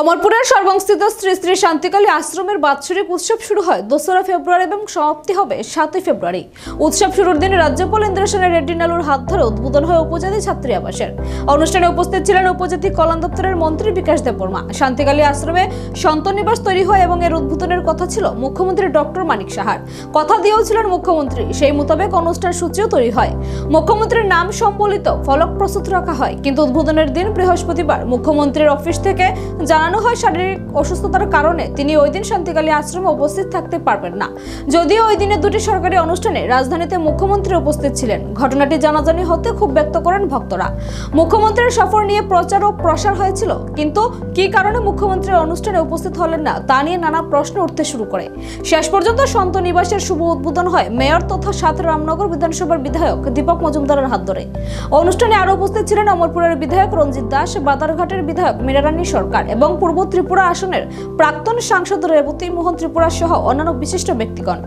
অমরপুরের সর্বংস্থিত শ্রী শ্রী শান্তিকালী আশ্রমের বাৎসরিক উৎসব শুরু হয় দোসরা ফেব্রুয়ারি এবং সমাপ্তি হবে সাতই ফেব্রুয়ারি। উৎসব শুরুর দিন রাজ্যপাল ইন্দ্রসেনের রেড্ডি নালুর হাত ধরে উদ্বোধন হয় উপজাতি ছাত্রী আবাসের। অনুষ্ঠানে উপস্থিত ছিলেন উপজাতি কল্যাণ দপ্তরের মন্ত্রী বিকাশ দেববর্মা। শান্তিকালী আশ্রমে সন্তান নিবাস তৈরি হয় এবং এর উদ্বোধনের কথা ছিল মুখ্যমন্ত্রী ডক্টর মানিক সাহার। কথা দিয়েও ছিলেন মুখ্যমন্ত্রী। সেই মোতাবেক অনুষ্ঠান সূচিও তৈরি হয়। মুখ্যমন্ত্রীর নাম সম্বলিত ফলক প্রস্তুত রাখা হয়। কিন্তু উদ্বোধনের দিন বৃহস্পতিবার মুখ্যমন্ত্রীর অফিস থেকে জানানো হয় শারীরিক অসুস্থতার কারণে। তিনি ওই দিন শান্তিকালী আশ্রমে উপস্থিত থাকতে পারবেন না। যদিও ওই দিনে দুটি সরকারি অনুষ্ঠানে রাজধানীতে মুখ্যমন্ত্রী উপস্থিত ছিলেন। ঘটনাটি জানাজানি হতে খুব ব্যক্ত করেন ভক্তরা। মুখ্যমন্ত্রীর সফর নিয়ে প্রচার ও প্রসার হয়েছিল, কিন্তু কি কারণে মুখ্যমন্ত্রীর অনুষ্ঠানে উপস্থিত হলেন না, তা নিয়ে নানা প্রশ্ন উঠতে শুরু করে। শেষ পর্যন্ত সন্ত নিবাসের শুভ উদ্বোধন হয় মেয়র তথা সাত রামনগর বিধানসভার বিধায়ক দীপক মজুমদারের হাত ধরে। অনুষ্ঠানে আরও উপস্থিত ছিলেন অমরপুরের বিধায়ক রঞ্জিত দাস, বাদারঘাটের বিধায়ক মীরারানী সরকার এবং পূর্ব ত্রিপুরা আসনের প্রাক্তন সাংসদ রেবতী মোহন ত্রিপুরা সহ অন্যান্য বিশিষ্ট ব্যক্তিগণ।